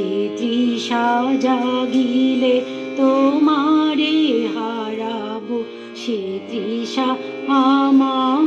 যে তৃষা জাগিলে তোমারে হারাবো সে তৃষা আমার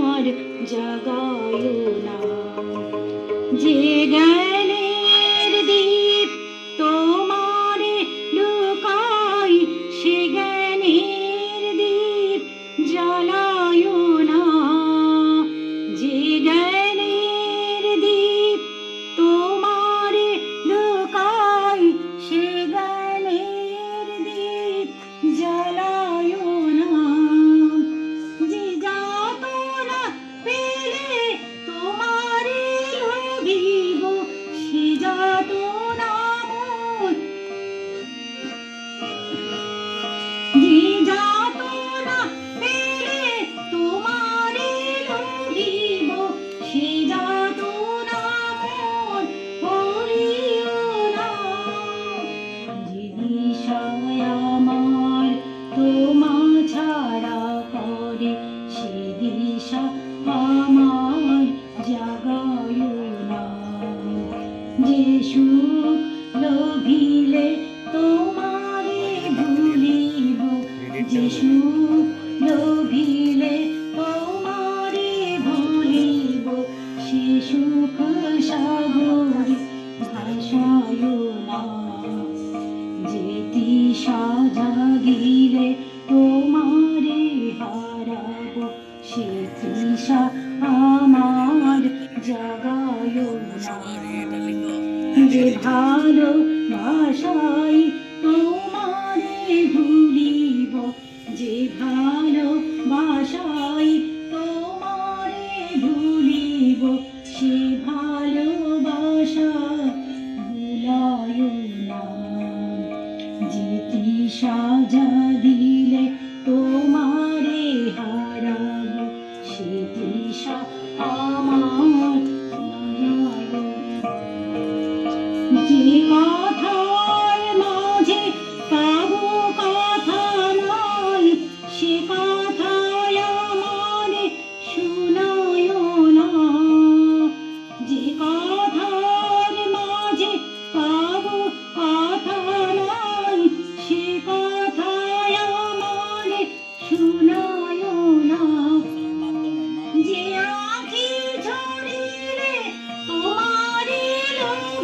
যে ভালো ভাষাই তোমারে ভুলিব। যে ভালো ভাষাই তোমারে ভুলিব, সে ভালোবাসা ভুলায় না। যে তৃষা জাগিলে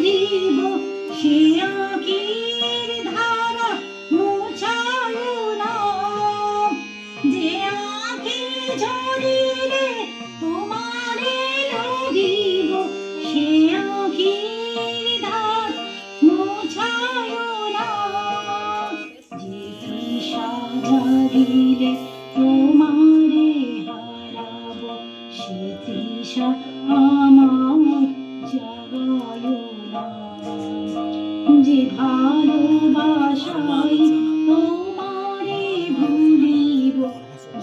লোভিব সে আঁখির ধারা মুছায় না। যে আঁখি ঝরিলে তোমারে লোভিব সে আঁখির ধার মুছায় না। যে তৃষা তোমারে হারাব, সে তৃষা আমার জাগায় যে ভালোবাসাই তোমারে ভুলিব,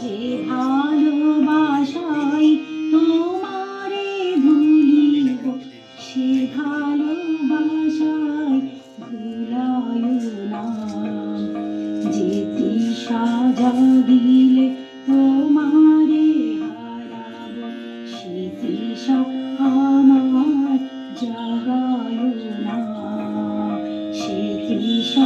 যে ভালোবাসাই তোমারে ভুলিব, সে ভালোবাসাই ভুলায় না। যে তৃষা জাগিলে সে তৃষা